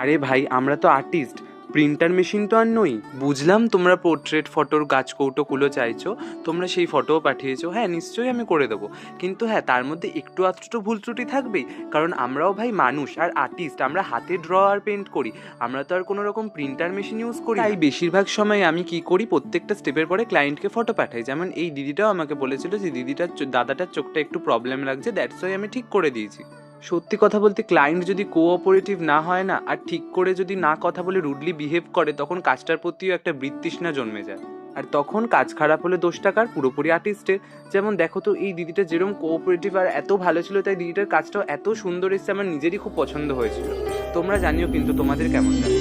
আরে ভাই, আমরা তো আর্টিস্ট প্রিন্টার মেশিন তো আর নই। বুঝলাম তোমরা পোর্ট্রেট ফটোর গাছ কৌটোগুলো চাইছো। তোমরা সেই ফটোও পাঠিয়েছো। হ্যাঁ নিশ্চয়ই আমি করে দেবো। কিন্তু হ্যাঁ তার মধ্যে একটু আধটু ভুল ত্রুটি থাকবেই। কারণ আমরাও ভাই মানুষ আর আর্টিস্ট আমরা হাতে ড্র আর পেন্ট করি। আমরা তো আর কোনো রকম প্রিন্টার মেশিন ইউজ করি তাই বেশিরভাগ সময় আমি কি করি, প্রত্যেকটা স্টেপের পরে ক্লায়েন্টকে ফটো পাঠাই। যেমন এই দিদিটাও আমাকে বলেছিল যে, দিদিটার দাদাটার চোখটা একটু প্রবলেম লাগছে দ্যাটস ওয়াই আমি ঠিক করে দিয়েছি। সত্যি কথা বলতে ক্লায়েন্ট যদি কোঅপারেটিভ না হয় না, আর ঠিক করে যদি না কথা বলে রুডলি বিহেভ করে, তখন কাজটার প্রতিও একটা বৃত্তৃষ্ণা জন্মে যায়। আর তখন কাজ খারাপ হলে দোষ টাকার পুরোপুরি আর্টিস্টের যেমন দেখো তো, এই দিদিটা যেরকম কোঅপারেটিভ আর এত ভালো ছিল, তাই দিদিটার কাজটাও এত সুন্দর এসছে, আমার নিজেরই খুব পছন্দ হয়েছিল। তোমরা জানিও কিন্তু তোমাদের কেমন লাগে